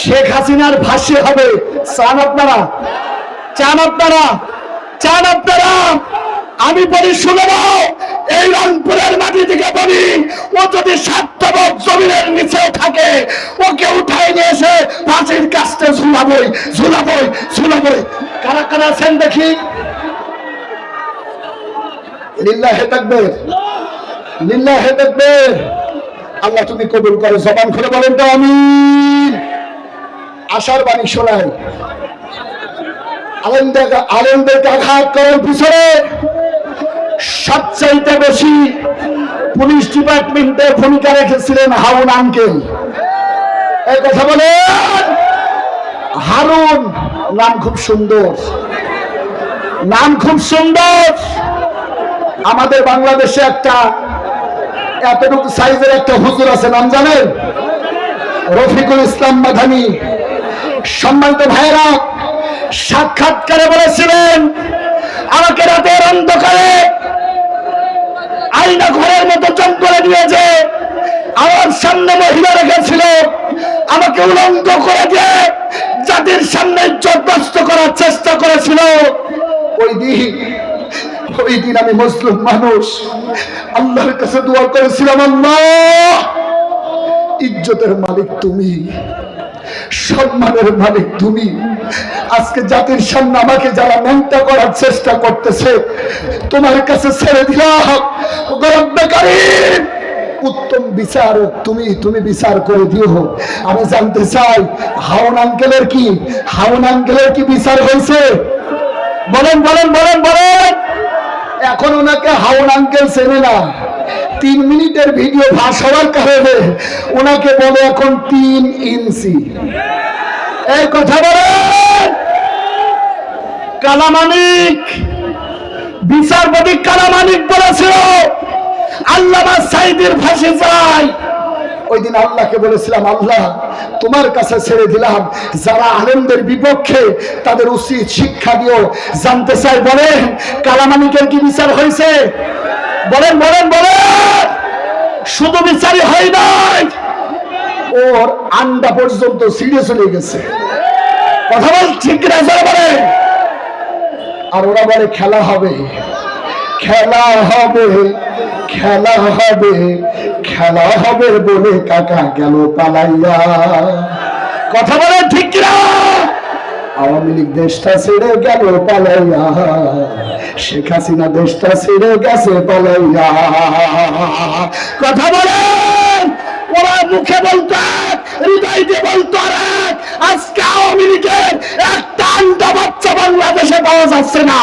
শেখ হাসিনার ভাষ্য হবে, চান আপনারা? চান আপনারা? চান আপনারা? আমি বলি, শুনে নাও, এই রংপুরের মাটি থেকে বলি, ও যদি স্বার্থবোধ জমিনের নিচে থাকে, ওকে উঠাই নিয়ে এসে ফাঁসির কাছতে ঝুলাবই ঝুলাবই ঝুলাবই। কারা কারা আছেন দেখি? লিল্লাহে তাকবীর। লিল্লাহে তাকবীর। আল্লাহ তুমি কবুল করো, জবান খুলে বলেন তো, আমিন। আশার বাণী শোনায় আনন্দেরকে আঘাত করার পিছনে সবচাইতে বেশি পুলিশ ডিপার্টমেন্টে ভূমিকা রেখেছিলেন হারুন আঙ্কেল। এই কথা বলে হারুন নাম খুব সুন্দর। নাম খুব সুন্দর। আমাদের বাংলাদেশে একটা এতটুকু সাইজের একটা হুজুর আছে, নাম জানেন? রফিকুল ইসলাম মাধানি সম্মানিত ভাইরা সাক্ষাৎকারে বলেছিলেন, আমাকে রাতের অন্ধকারে আইনা ঘরের মতো জঙ্গলে দিয়েছে আমার সামনে মহিলা রেখেছিল, আমাকে উলঙ্গ করে দিয়ে জাতির সামনে জব্যস্ত করার চেষ্টা করেছিল। ওই দিন ওই দিন আমি মুসলিম মানুষ, আল্লাহর কাছে দোয়া করেছিলাম, আল্লাহ, ইজ্জতের মালিক তুমি। সম্মানের মালিক তুমি। আজকে জাতির সামনে আমাকে যারা মেনটা করার চেষ্টা করতেছে, তোমার কাছে ছেড়ে দিলাম। উত্তম বিচার তুমি তুমি বিচার করে দিও। আমি জানতে চাই হাওন আঙ্কেলের কি হাওন আঙ্কেলের কি বিচার হয়েছে? বলেন বলেন বলেন বলেন। এখন ওনাকে হাওন আঙ্কেল চেনে না। তিন মিনিটের ভিডিও ভাস হওয়ার কারণে ওনাকে বলে এখন তিন ইঞ্চি। এই কথা বলেন কালামানিক, বিচারপতি কালামানিক বলেছিল, আল্লামা সাইদের ফাঁসি চাই। ওই দিন আল্লাহকে বলেছিলাম, আল্লাহ, তোমার কাছে ছেড়ে দিলাম। যারা আনন্দের বিপক্ষে তাদের উচিত শিক্ষা দিও। জানতে চাই, বলেন, কালামানিকের কি বিচার হয়েছে? বলেন বলেন বলেন। শুধু বিচারই হয় নাই। ওর আন্ডা পর্যন্ত ছিঁড়ে চলে গেছে। কথা বল, ঠিক জোরে আর ওরা বলে, খেলা হবে। খেলা হবে খেলা হবে খেলা হবে বলে কাকা গেল পালাইয়া। কথা বলে ঠিক না আওয়ামী লীগ দেশটা ছেড়ে গেল পালাইয়া। শেখ হাসিনা দেশটা ছেড়ে গেছে পালাইয়া। কথা বলেন, ওরা মুখে বলতো হৃদয়তে হৃদয় দিয়ে বলতো। আজকে আওয়ামী লীগের একটা আন্ডা বাচ্চা বাংলাদেশে পাওয়া যাচ্ছে না।